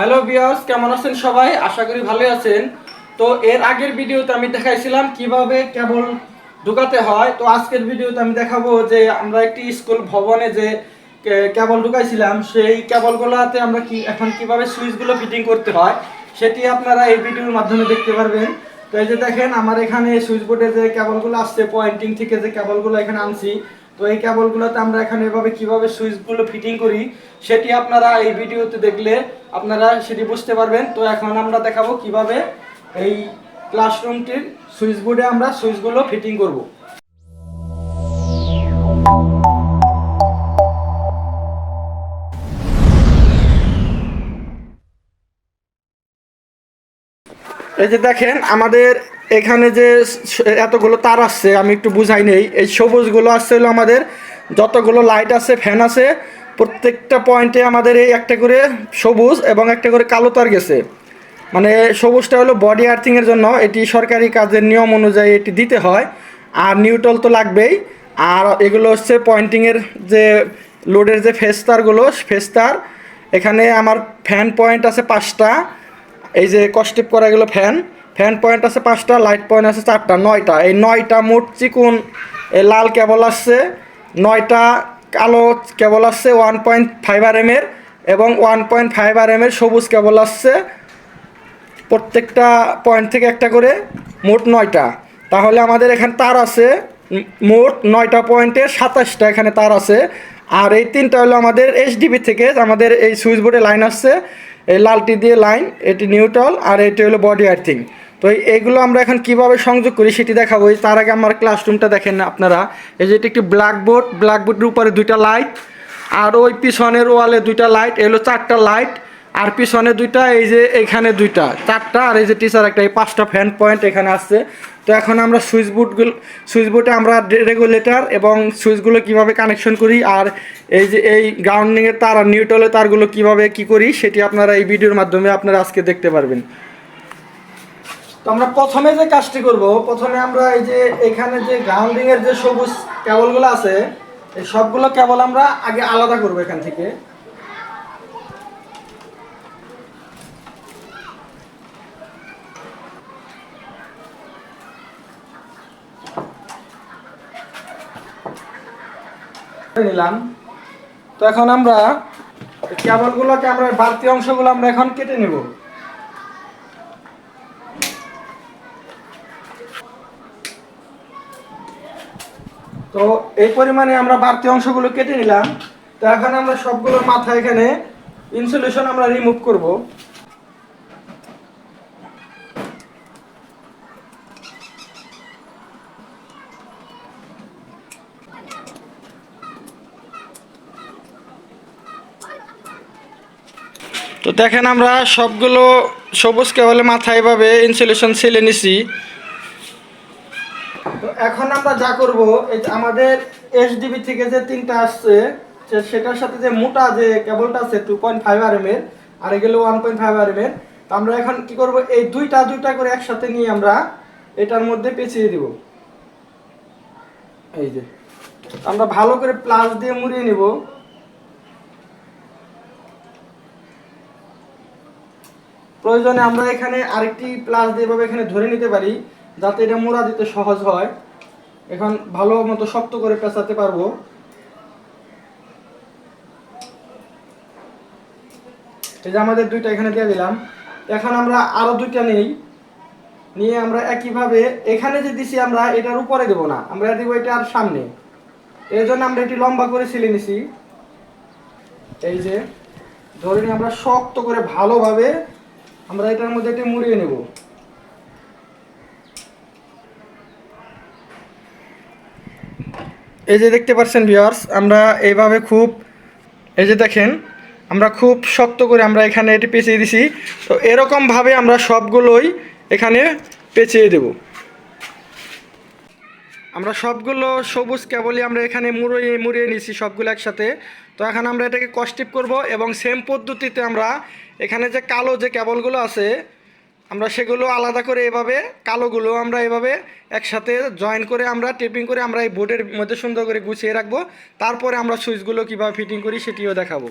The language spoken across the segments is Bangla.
হ্যালো বিয়ার্স কেমন আছেন সবাই? আশা করি ভালোই আছেন। তো এর আগের ভিডিওতে আমি দেখাইছিলাম কীভাবে কেবল ঢুকাতে হয়। তো আজকের ভিডিওতে আমি দেখাবো যে আমরা একটি স্কুল ভবনে যে কেবল ঢুকাইছিলাম, সেই কেবলগুলোতে আমরা কি, এখন কীভাবে সুইচগুলো ফিটিং করতে হয়, সেটি আপনারা এই ভিডিওর মাধ্যমে দেখতে পারবেন। তো এই যে দেখেন, আমার এখানে সুইচ বোর্ডে যে কেবলগুলো আসছে পয়েন্টিং থেকে যে কেবলগুলো এখানে আনছি তো এই কেবলগুলোতে আমরা এখানে এভাবে কীভাবে সুইচগুলো ফিটিং করি, সেটি আপনারা এই ভিডিওতে দেখলে আপনারা সেটি বুঝতে পারবেন। তো এখন আমরা দেখাবো কীভাবে এই ক্লাসরুমটির সুইচবোর্ডে আমরা সুইচগুলো ফিটিং করব। এই যে দেখেন, আমাদের এখানে যে এতগুলো তার আসছে, আমি একটু বুঝাই নেই। এই সবুজগুলো আসছে হলো আমাদের যতগুলো লাইট আছে ফ্যান আছে, প্রত্যেকটা পয়েন্টে আমাদের এই একটা করে সবুজ এবং একটা করে কালো তার গেছে। মানে সবুজটা হলো বডি আর্থিংয়ের জন্য, এটি সরকারি কাজের নিয়ম অনুযায়ী এটি দিতে হয়। আর নিউট্রাল তো লাগবেই। আর এগুলো হচ্ছে পয়েন্টিংয়ের যে লোডের যে ফেস্তারগুলো ফেস্তার এখানে আমার ফ্যান পয়েন্ট আছে পাঁচটা। এই যে কস্টিপ করা গেলো ফ্যান ফ্যান পয়েন্ট আছে পাঁচটা লাইট পয়েন্ট আছে চারটা, নয়টা। এই নয়টা মোট চিকুন, এই লাল কেবল আসছে, নয়টা কালো কেবল আসছে ওয়ান পয়েন্ট ফাইভ আর এমের এবং ওয়ান পয়েন্ট ফাইভ আর এমের সবুজ কেবল আসছে। প্রত্যেকটা পয়েন্ট থেকে একটা করে, মোট নয়টা। তাহলে আমাদের এখানে তার আছে মোট নয়টা পয়েন্টে সাতাশটা এখানে তার আছে। আর এই তিনটা হলো আমাদের এইচডিবি থেকে আমাদের এই সুইচ বোর্ডে লাইন আসছে। এই লালটি দিয়ে লাইন, এটি নিউট্রাল আর এটি হলো বডি আর্থিং। তো এই- এইগুলো আমরা এখন কীভাবে সংযোগ করি সেটি দেখাবো। তার আগে আমার ক্লাসরুমটা দেখেন না আপনারা। এই যে এটি একটি ব্ল্যাকবোর্ড, ব্ল্যাকবোর্ডের উপরে দুইটা লাইট, আর ওই পিছনের ওয়ালে দুইটা লাইট এগুলো চারটা লাইট, আর পিছনে দুইটা, এই যে এখানে দুইটা, চারটা, আর এই যে টিচার একটা, এই পাঁচটা ফ্যান পয়েন্ট এখানে আসছে তো এখন আমরা সুইচ বোর্ডগুলো সুইচ বোর্ডে আমরা রেগুলেটর এবং সুইচগুলো কীভাবে কানেকশন করি আর এই যে এই গ্রাউন্ডিংয়ের তার আর নিউট্রালের তারগুলো কীভাবে কি করি সেটি আপনারা এই ভিডিওর মাধ্যমে আপনারা আজকে দেখতে পারবেন। তো আমরা প্রথমে যে কাজটি করব, প্রথমে আমরা এই যে এখানে যে গ্রাউন্ডিং এর যে সবুজ কেবলগুলো আছে, এই সবগুলো কেবল আমরা আগে আলাদা করব এখান থেকে। নিলাম। তো এখন আমরা কেবলগুলোকে, আমরা বাড়তি অংশগুলো আমরা এখন কেটে নেব। তো এই পরিমাণে আমরা বাড়তি অংশগুলো কেটে নিলাম। তো এখন আমরা সবগুলোর মাথা এখানে ইনসুলেশন আমরা রিমুভ করব। তো দেখেন আমরা সবগুলো সবুজ কেবলে মাথা এভাবে ইনসুলেশন ছেলে নিছি। তো এখন আমরা যা করব আমাদের এইচডিবি থেকে যে তিনটা আসছে সেটার সাথে যে মোটা যে কেবলটা আছে two point five R M এর, আর এগুলো one point five R M এর, তো আমরা এখন কি করব, এই দুইটা দুইটা করে একসাথে নিয়ে আমরা এটার মধ্যে পেঁচিয়ে দিব। এই যে, আমরা ভালো করে প্লাস দিয়ে মুড়িয়ে নিব। প্রয়োজনে আমরা এখানে আরেকটি প্লাস দিয়ে এখানে ধরে নিতে পারি, যাতে এটা মোড়া দিতে সহজ হয়। এখন ভালো মতো শক্ত করে পেঁচাতে পারব। এই যে আমাদের দুইটা এখানে দিয়ে দিলাম। এখন আমরা আরও দুইটা নেই। নিয়ে আমরা একইভাবে এখানে যে দিছি আমরা, এটার উপরে দেব না। আমরা দিব এটার সামনে। এই জন্য আমরা এটি লম্বা করে ছিলে নিছি। এই যে ধরে নিয়ে আমরা শক্ত করে ভালোভাবে আমরা এটার মধ্যে এটি মুড়িয়ে নেব। এই যে দেখতে পাচ্ছেন ভিউয়ার্স আমরা এইভাবে খুব, এই যে দেখেন, আমরা খুব শক্ত করে আমরা এখানে এটি পেঁচিয়ে দিছি। তো এরকমভাবে আমরা সবগুলোই এখানে পেঁচিয়ে দেব। আমরা সবগুলো সবুজ কেবলই আমরা এখানে মুড়িয়ে মুড়িয়ে নিছি সবগুলো একসাথে। তো এখন আমরা এটাকে কস্টিপ করব এবং সেম পদ্ধতিতে আমরা এখানে যে কালো যে কেবলগুলো আছে, আমরা সেগুলো আলাদা করে এভাবে, কালোগুলো আমরা এভাবে একসাথে জয়েন করে আমরা টেপিং করে আমরা এই বোর্ডের মধ্যে সুন্দর করে গুছিয়ে রাখব। তারপরে আমরা সুইচগুলো কীভাবে ফিটিং করি সেটিও দেখাবো।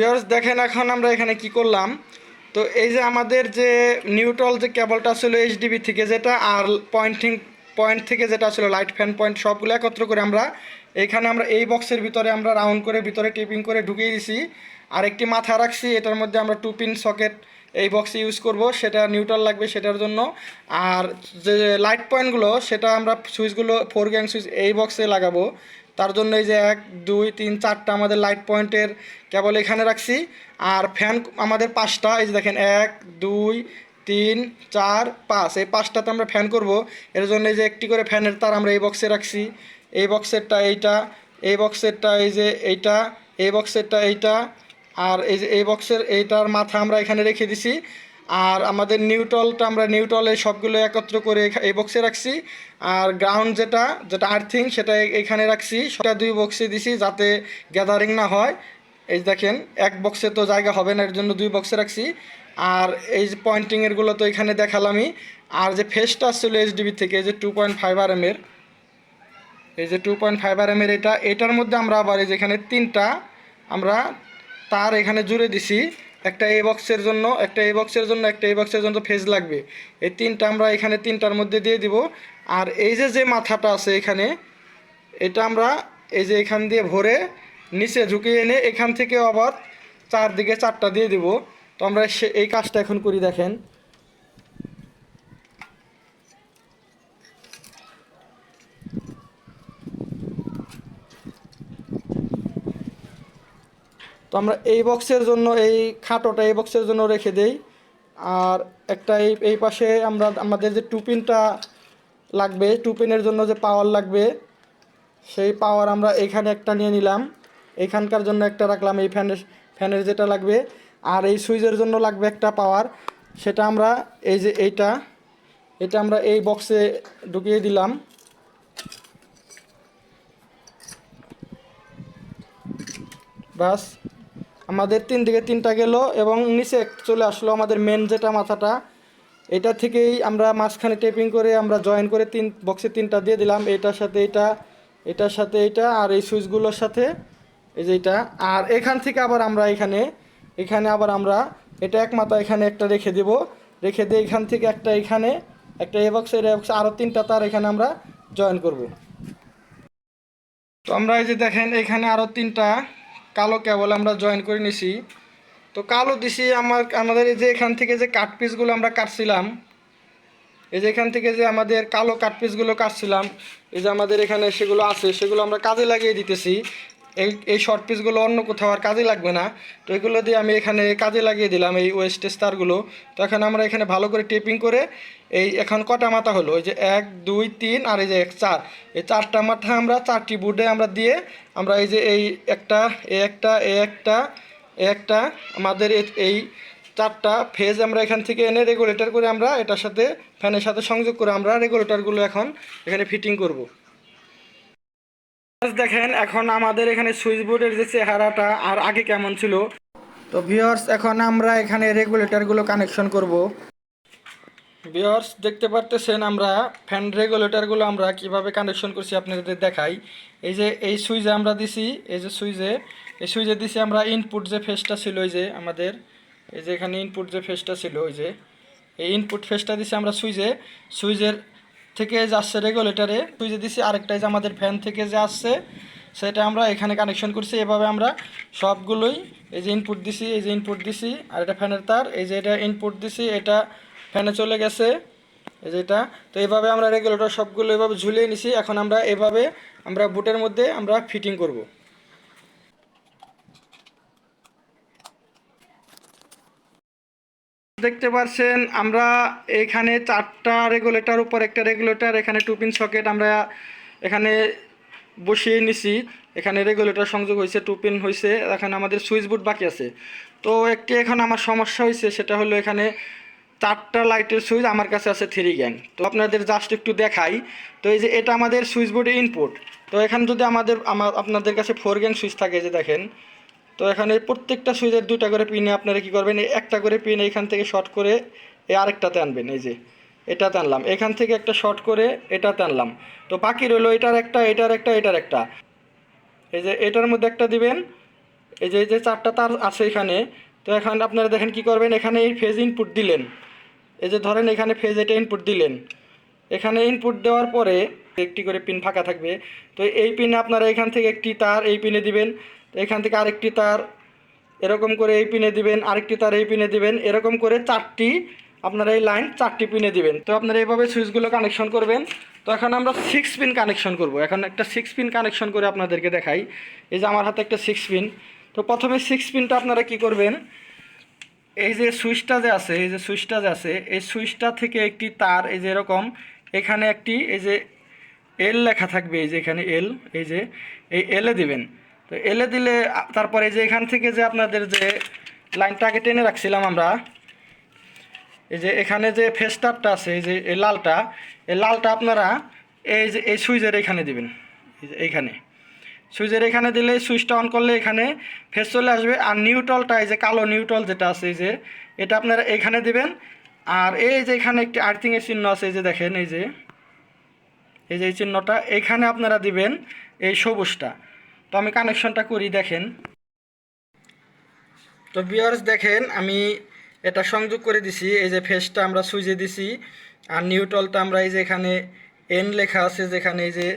ভিউয়ার্স দেখেন এখন আমরা এখানে কি করলাম? তো এই যে আমাদের যে নিউট্রাল যে কেবলটা ছিল এইচডিবি থেকে যেটা আর পয়েন্টিং পয়েন্ট থেকে যেটা ছিল লাইট ফ্যান পয়েন্ট সবগুলো একত্র করে আমরা এখানে আমরা এই বক্সের ভিতরে আমরা রাউন্ড করে ভিতরে টিপিং করে ঢুকিয়ে দিছি। আর একটি মাথা রাখছি, এটার মধ্যে আমরা টু পিন সকেট এই বক্সে ইউজ করব, সেটা নিউট্রাল লাগবে সেটার জন্য। আর যে লাইট পয়েন্টগুলো সেটা আমরা সুইচগুলো ফোর গ্যাং সুইচ এই বক্সে লাগাবো। তার জন্য এই যে এক, দুই, তিন, চারটা আমাদের লাইট পয়েন্টের কেবল এখানে রাখছি। আর ফ্যান আমাদের পাঁচটা, এই যে দেখেন, এক, দুই, তিন, চার, পাঁচ। এই পাঁচটাতে আমরা ফ্যান করব। এর জন্য এই যে একটি করে ফ্যানের তার আমরা এই বক্সে রাখছি। এই বক্সেরটা এইটা, এই বক্সেরটা এই যে এইটা, এই বক্সেরটা এইটা, আর এই যে এই বক্সের এইটার মাথা আমরা এখানে রেখে দিছি। আর আমাদের নিউটলটা আমরা নিউট্রলে সবগুলো একত্র করে এই বক্সে রাখছি। আর গ্রাউন্ড যেটা যেটা আর্থিং সেটা এখানে রাখছি। সেটা দুই বক্সে দিছি যাতে গ্যাদারিং না হয়। এই দেখেন, এক বক্সে তো জায়গা হবে না, এর জন্য দুই বক্সে রাখছি। আর এই যে পয়েন্টিংয়েরগুলো তো এখানে দেখালামই। আর যে ফেসটা আসছিল এইচডিবি থেকে, এই যে টু পয়েন্ট ফাইভ আর এমের এই যে টু পয়েন্ট ফাইভ আর এমের এটা, এটার মধ্যে আমরা আবার এই যে এখানে তিনটা, আমরা তার এখানে জুড়ে দিছি। একটা এ বক্সের জন্য, একটা এ বক্সের জন্য, একটা এ বক্সের জন্য ফেজ লাগবে। এই তিনটা আমরা এখানে তিনটার মধ্যে দিয়ে দিব। আর এই যে যে মাথাটা আছে এখানে, এটা আমরা এই যে এখান দিয়ে ভরে নিচে ঝুঁকিয়ে এনে এখান থেকে আবার চারদিকে চারটা দিয়ে দিব। তো আমরা সে, এই কাজটা এখন করি দেখেন। তো আমরা এই বক্সের জন্য, এই খাটোটা এই বক্সের জন্য রেখে দেই। আর একটা এই এই পাশে আমরা, আমাদের যে টুপিনটা লাগবে, টুপিনের জন্য যে পাওয়ার লাগবে, সেই পাওয়ার আমরা এখানে একটা নিয়ে নিলাম। এখানকার জন্য একটা রাখলাম, এই ফ্যানের ফ্যানের যেটা লাগবে। আর এই সুইচের জন্য লাগবে একটা পাওয়ার সেটা আমরা এই যে এইটা, এটা আমরা এই বক্সে ঢুকিয়ে দিলাম। বাস আমাদের তিন দিকে তিনটা গেল এবং নিচে চলে আসলো আমাদের মেন যেটা মাথাটা, এটা থেকেই আমরা মাঝখানে টেপিং করে আমরা জয়েন করে তিন বক্সে তিনটা দিয়ে দিলাম। এটার সাথে এটা, এটার সাথে এটা আর এই সুইচগুলোর সাথে এই যে এটা। আর এখান থেকে আবার আমরা এখানে এখানে আবার আমরা এটা এক মাথা এখানে একটা রেখে দেব। রেখে দিয়ে এখান থেকে একটা এখানে, একটা এ বক্সে এ বক্সে আরও তিনটা তার এখানে আমরা জয়েন করব। তো আমরা এই যে দেখেন এখানে আরও তিনটা কালো কেবল আমরা জয়েন করে নিছি। তো কালো দিছি আমার, আমাদের এই যে এখান থেকে যে কাট পিসগুলো আমরা কাটছিলাম, এই যে এখান থেকে যে আমাদের কালো কাট পিসগুলো কাটছিলাম, এই যে আমাদের এখানে সেগুলো আছে, সেগুলো আমরা কাজে লাগিয়ে দিতেছি। এই এই শর্ট পিসগুলো অন্য কোথাও আর কাজে লাগবে না। তো এগুলো দিয়ে আমি এখানে কাজে লাগিয়ে দিলাম এই ওয়েস্টেজ তারগুলো তো এখন আমরা এখানে ভালো করে টেপিং করে এই এখন কটা মাথা হলো? ওই যে এক, দুই, তিন আর এই যে এক, চার। এই চারটা মাথা আমরা চারটি বুডে আমরা দিয়ে আমরা এই যে এই একটা এ একটা এ একটা এ একটা আমাদের এই চারটা ফেজ আমরা এখান থেকে এনে রেগুলেটর করে আমরা এটার সাথে ফ্যানের সাথে সংযোগ করে আমরা রেগুলেটরগুলো এখন এখানে ফিটিং করব। দেখেন, এখন আমাদের এখানে সুইচ বোর্ডের যে চেহারাটা আর আগে কেমন ছিল। তো ভিওর্স এখন আমরা এখানে রেগুলেটরগুলো কানেকশন করব। ভিওর্স দেখতে পারতেছেন আমরা ফ্যান রেগুলেটরগুলো আমরা কীভাবে কানেকশন করছি আপনাদের দেখাই। এই যে, এই সুইচে আমরা দিছি, এই যে সুইচে এই সুইচে দিছি আমরা ইনপুট যে ফেসটা ছিল ওই যে আমাদের, এই যে এখানে ইনপুট যে ফেসটা ছিল, ওই যে, এই ইনপুট ফেসটা দিছি আমরা সুইচে সুইচের থেকে যাচ্ছে রেগুলেটারে সুইচে দিছি আরেকটাই যে আমাদের ফ্যান থেকে যে আসছে, সেটা আমরা এখানে কানেকশন করছি। এভাবে আমরা সবগুলোই এই যে ইনপুট দিছি, এই যে ইনপুট দিছি, আর এটা ফ্যানের তার, এই যে এটা ইনপুট দিছি, এটা ফ্যানে চলে গেছে, এই যে এটা। তো এভাবে আমরা রেগুলেটর সবগুলো এভাবে ঝুলিয়ে নিছি। এখন আমরা এভাবে আমরা বুটের মধ্যে আমরা ফিটিং করব। দেখতে পাচ্ছেন আমরা এখানে চারটা রেগুলেটর উপর একটা রেগুলেটর এখানে টু পিন সকেট আমরা এখানে বসিয়ে নিছি। এখানে রেগুলেটর সংযোগ হয়েছে টু পিন হয়েছে, এখানে আমাদের সুইচ বোর্ড বাকি আছে। তো একটি এখন আমার সমস্যা হয়েছে, সেটা হলো এখানে চারটা লাইটের সুইচ আমার কাছে আছে থ্রি গ্যাং তো আপনাদের জাস্ট একটু দেখাই। তো এই যে এটা আমাদের সুইচ বোর্ডের ইনপুট তো এখানে যদি আমাদের, আমার, আপনাদের কাছে ফোর গ্যাং সুইচ থাকে যে দেখেন। তো এখানে প্রত্যেকটা সুইচের দুটা করে পিনে আপনারা কি করবেন? এই একটা করে পিন এখান থেকে শর্ট করে এই আরেকটাতে আনবেন, এই যে এটাতে আনলাম। এখান থেকে একটা শর্ট করে এটাতে আনলাম। তো বাকি রইল এটার একটা এটার একটা এটার একটা। এই যে এটার মধ্যে একটা দিবেন। এই যে এই যে চারটা তার আছে এখানে। তো এখন আপনারা দেখেন কি করবেন? এখানে এই ফেজ ইনপুট দিলেন। এই যে ধরেন এখানে ফেজ এটা ইনপুট দিলেন। এখানে ইনপুট দেওয়ার পরে একটি করে পিন ফাঁকা থাকবে। তো এই পিনে আপনারা এখান থেকে একটি তার এই পিনে দিবেন। এখান থেকে আরেকটি তার, এরকম করে এই পিনে দিবেন, আরেকটি তার এই পিনে দিবেন, এরকম করে চারটি, আপনারা এই লাইন চারটি পিনে দিবেন। তো আপনারা এইভাবে সুইচগুলো কানেকশন করবেন। তো এখন আমরা সিক্স পিন কানেকশন করব। এখন একটা সিক্স পিন কানেকশন করে আপনাদেরকে দেখাই। এই যে আমার হাতে একটা সিক্স পিন তো প্রথমে সিক্স পিনটা আপনারা কি করবেন? এই যে সুইচটা যে আছে, এই যে সুইচটা যে আছে, এই সুইচটা থেকে একটি তার, এই যে এরকম, এখানে একটি, এই যে এল লেখা থাকবে, এই যে এখানে এল এই যে, এই এলে দিবেন। তো এলে দিলে তারপরে যে এখান থেকে যে আপনাদের যে লাইনটাকে টেনে রাখছিলাম আমরা, এই যে এখানে যে ফেস্টারটা আছে, এই যে এই লালটা এই লালটা আপনারা এই যে, এই সুইচের এখানে দিবেন এইখানে। সুইচের এখানে দিলে সুইচটা অন করলে এখানে ফেস চলে আসবে, আর নিউট্রলটা, এই যে কালো নিউট্রল যেটা আছে, এই যে এটা আপনারা এখানে দিবেন। আর এই যে এখানে একটি আর্থিংয়ের চিহ্ন আছে, এই যে দেখেন, এই যে এই যে এই চিহ্নটা, এখানে আপনারা দিবেন এই সবুজটা। তো আমি কানেকশনটা করি, দেখেন। তো বিয়ার্স দেখেন, আমি এটা সংযোগ করে দিছি, এই যে ফেসটা আমরা সুইচে দিছি, আর নিউট্রলটা আমরা এই যে এখানে এন লেখা আছে, যেখানে এই যে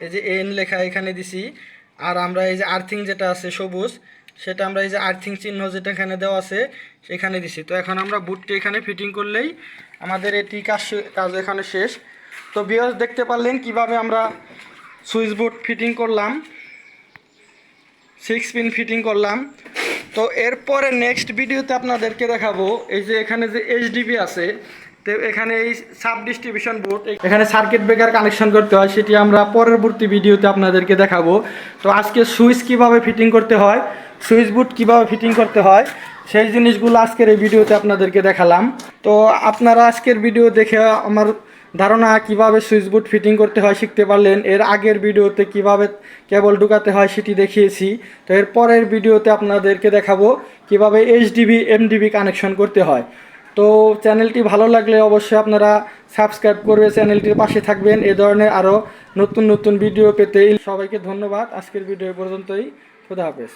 এই যে এন লেখা এখানে দিছি, আর আমরা এই যে আর্থিং যেটা আছে, সবুজ, সেটা আমরা এই যে আর্থিং চিহ্ন যেটা এখানে দেওয়া আছে, সেখানে দিছি। তো এখন আমরা বুটটি এখানে ফিটিং করলেই আমাদের এটি কাজ কাজ এখানে শেষ। তো বিয়ার্স দেখতে পারলেন কীভাবে আমরা সুইচ বোর্ড ফিটিং করলাম, সিক্স পিন ফিটিং করলাম। তো এরপরে নেক্সট ভিডিওতে আপনাদেরকে দেখাবো, এই যে এখানে যে এইচডিবি আছে, তো এখানে এই সাব ডিস্ট্রিবিউশন বোর্ড এখানে সার্কিট ব্রেকার কানেকশন করতে হয়, সেটি আমরা পরবর্তী ভিডিওতে আপনাদেরকে দেখাবো। তো আজকে সুইচ কীভাবে ফিটিং করতে হয়, সুইচ বোর্ড কীভাবে ফিটিং করতে হয়, সেই জিনিসগুলো আজকের এই ভিডিওতে আপনাদেরকে দেখালাম। তো আপনারা আজকের ভিডিও দেখে আমার ধারণা কীভাবে সুইচ বোর্ড ফিটিং করতে হয় শিখতে পারলেন। এর আগের ভিডিওতে কীভাবে কেবল ঢুকাতে হয় সেটি দেখিয়েছি। তো এর পরের ভিডিওতে আপনাদেরকে দেখাবো কীভাবে এইচডিবি এমডিবি কানেকশন করতে হয়। তো চ্যানেলটি ভালো লাগলে অবশ্যই আপনারা সাবস্ক্রাইব করবে চ্যানেলটির পাশে থাকবেন। এ ধরনের আরও নতুন নতুন ভিডিও পেতে সবাইকে ধন্যবাদ। আজকের ভিডিও পর্যন্তই। খুদা হাফেজ।